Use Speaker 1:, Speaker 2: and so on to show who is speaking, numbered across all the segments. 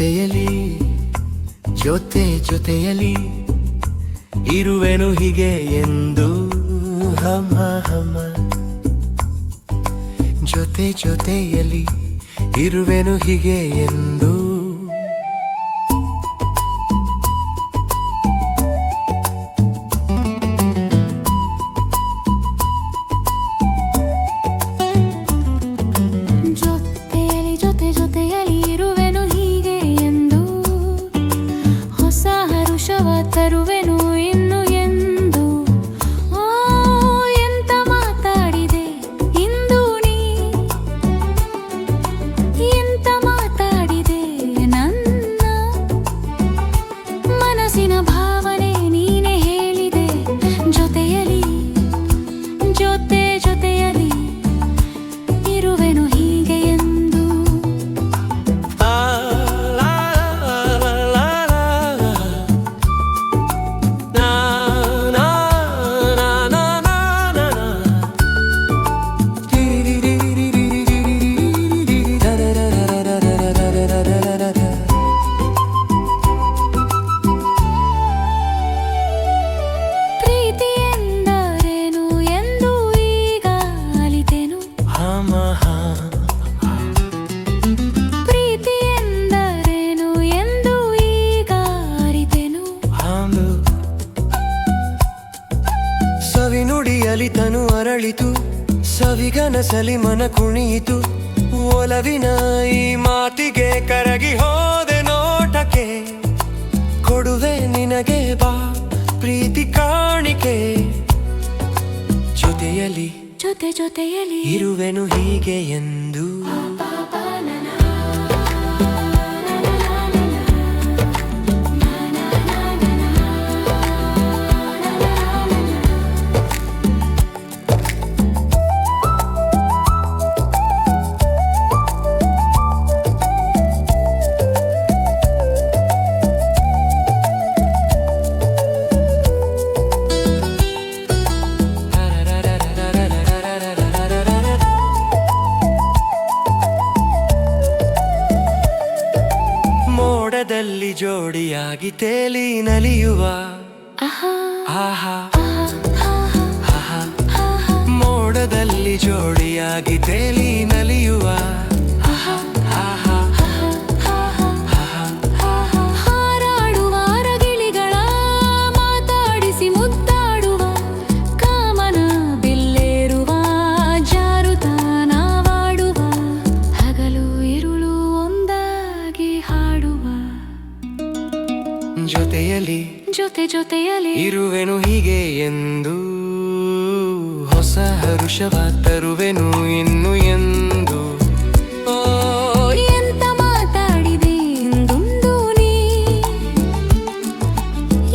Speaker 1: ಜೊತೆಯಲಿ ಜೊತೆ ಜೊತೆಯಲಿ ಇರುವೆನು ಹೀಗೆ ಎಂದು. ಹಮ ಹಮ. ಜೊತೆ ಜೊತೆಯಲಿ ಇರುವೆನು ಹೀಗೆ ಎಂದು.
Speaker 2: ಹರುಷವ ತರುವೆನು
Speaker 1: ಸವಿ ನುಡಿಯಲಿ ತನು ಅರಳಿತು ಸವಿಗನಸಲಿ ಮನ ಕುಣಿಯಿತು. ಒಲವಿನ ಈ ಮಾತಿಗೆ ಕರಗಿ ಹೋದೆ ನೋಟಕ್ಕೆ ಕೊಡುವೆ ನಿನಗೆ ಬಾ ಪ್ರೀತಿ ಕಾಣಿಕೆ. ಜೊತೆಯಲಿ
Speaker 2: ಜೊತೆ ಜೊತೆಯಲಿ
Speaker 1: ಇರುವೆನು ಹೀಗೆ ಎಂದು. ಮೋಡದಲ್ಲಿ ಜೋಡಿಯಾಗಿ ತೇಲಿ ನಲಿಯುವ.
Speaker 2: ಆಹಾ.
Speaker 1: ಆಹಾ.
Speaker 2: ಆಹಾ.
Speaker 1: ಆಹಾ. ಮೋಡದಲ್ಲಿ ಜೋಡಿಯಾಗಿ ತೇಲಿ ಜೊತೆಯಲಿ
Speaker 2: ಜೊತೆ ಜೊತೆಯಲ್ಲಿ
Speaker 1: ಇರುವೆನು ಹೀಗೆ ಎಂದು. ಹೊಸ ಹರುಷವ ತರುವೆನು ಇನ್ನು ಎಂದು. ಓ
Speaker 2: ಎಂತ ಮಾತಾಡಿದೆ ಇಂದೊಂದು ನೀ?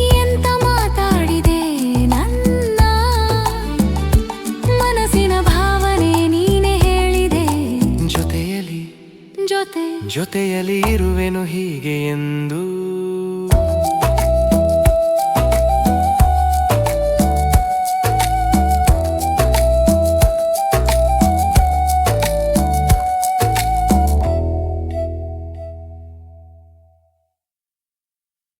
Speaker 2: ಎಂತ ಮಾತಾಡಿದೆ ನನ್ನ? ಮನಸ್ಸಿನ ಭಾವನೆ ನೀನೆ ಹೇಳಿದೆ.
Speaker 1: ಜೊತೆಯಲಿ
Speaker 2: ಜೊತೆ
Speaker 1: ಜೊತೆಯಲಿ ಇರು